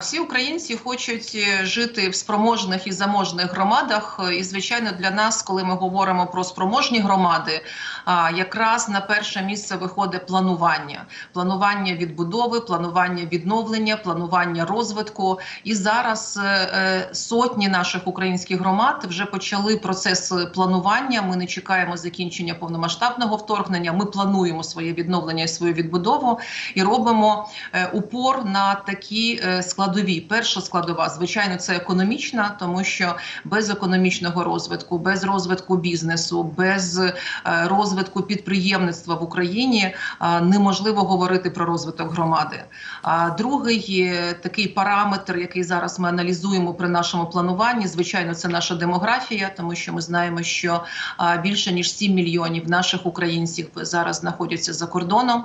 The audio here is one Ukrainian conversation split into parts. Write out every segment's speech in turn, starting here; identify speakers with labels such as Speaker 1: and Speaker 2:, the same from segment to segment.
Speaker 1: Всі українці хочуть е, жити в спроможних і заможних громадах. І звичайно, для нас, коли ми говоримо про спроможні громади, якраз на перше місце виходить планування: планування відбудови, планування відновлення, планування розвитку. І зараз е, е, сотні наших українських громад вже почали процес планування. Ми не чекаємо закінчення повномасштабного вторгнення. Ми плануємо своє відновлення і свою відбудову і робимо упор на такі е, складові. Перша складова, звичайно, це економічна, тому що без економічного розвитку, без розвитку бізнесу, без е, розвитку підприємництва в Україні е, неможливо говорити про розвиток громади. Другий е, такий параметр, який зараз ми аналізуємо при нашому плануванні, звичайно, це наша демографія, тому що ми знаємо, що більше ніж 7 мільйонів наших українців зараз знаходяться за кордоном.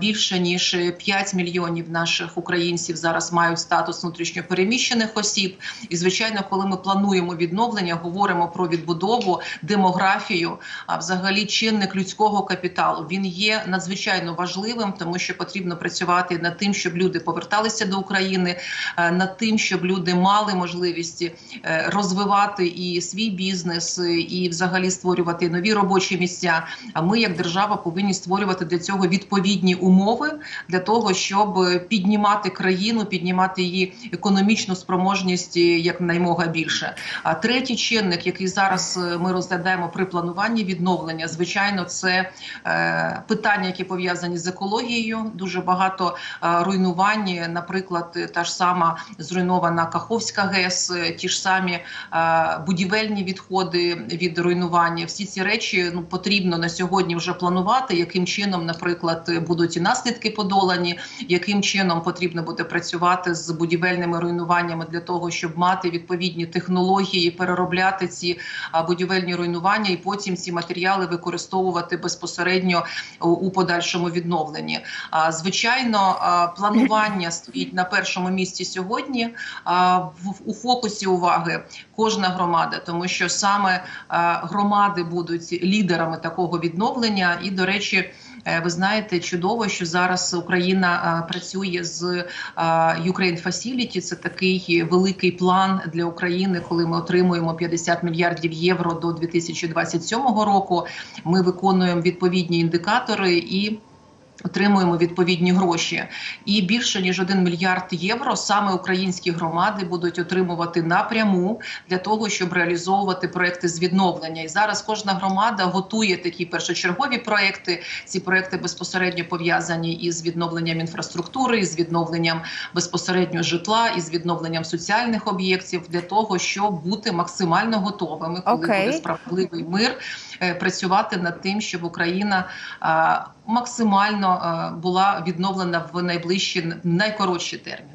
Speaker 1: Більше ніж 5 мільйонів наших українців зараз мають статус внутрішньопереміщених осіб. І звичайно, коли ми плануємо відновлення, говоримо про відбудову, демографію, а взагалі чинник людського капіталу він є надзвичайно важливим, тому що потрібно працювати над тим, щоб люди поверталися до України, е, над тим, щоб люди мали можливість е, розвивати і свій бізнес, е, і взагалі створювати нові робочі місця. А ми, як держава, повинні створювати для цього відповідні умови для того, щоб піднімати країну, піднімати її економічну спроможність якнаймога більше. А третій чинник, який зараз е, ми розглядаємо при плануванні відновлення, звичайно, це е, питання, які пов'язані з екологією. Дуже багато е, руйнувань, наприклад, та ж сама зруйнована Каховська ГЕС, е, ті ж самі е, будівельні відходи від руйнування. Всі ці речі ну потрібно на сьогодні вже планувати, яким чином, наприклад, будуть і наслідки подолані, яким чином потрібно буде працювати з будівельними руйнуваннями для того, щоб мати відповідні технології, переробляти ці будівельні руйнування, і потім ці матеріали використовувати безпосередньо у, подальшому відновленні. Звичайно, планування стоїть на першому місці сьогодні. У фокусі уваги кожна громада, тому що саме громади будуть лідерами такого відновлення. І, до речі, ви знаєте, чудово, що зараз Україна працює з а, Ukraine Facility. Це такий великий план для України, коли ми отримуємо 50 мільярдів євро до 2027 року. Ми виконуємо відповідні індикатори і. Отримуємо відповідні гроші, і більше ніж 1 мільярд євро саме українські громади будуть отримувати напряму для того, щоб реалізовувати проекти з відновлення. І зараз кожна громада готує такі першочергові проекти. Ці проекти безпосередньо пов'язані із відновленням інфраструктури, із відновленням безпосередньо житла, із відновленням соціальних об'єктів для того, щоб бути максимально готовими, коли
Speaker 2: Окей.
Speaker 1: буде справедливий мир, е, працювати над тим, щоб Україна. Максимально е, була відновлена в найближчі найкоротші терміни.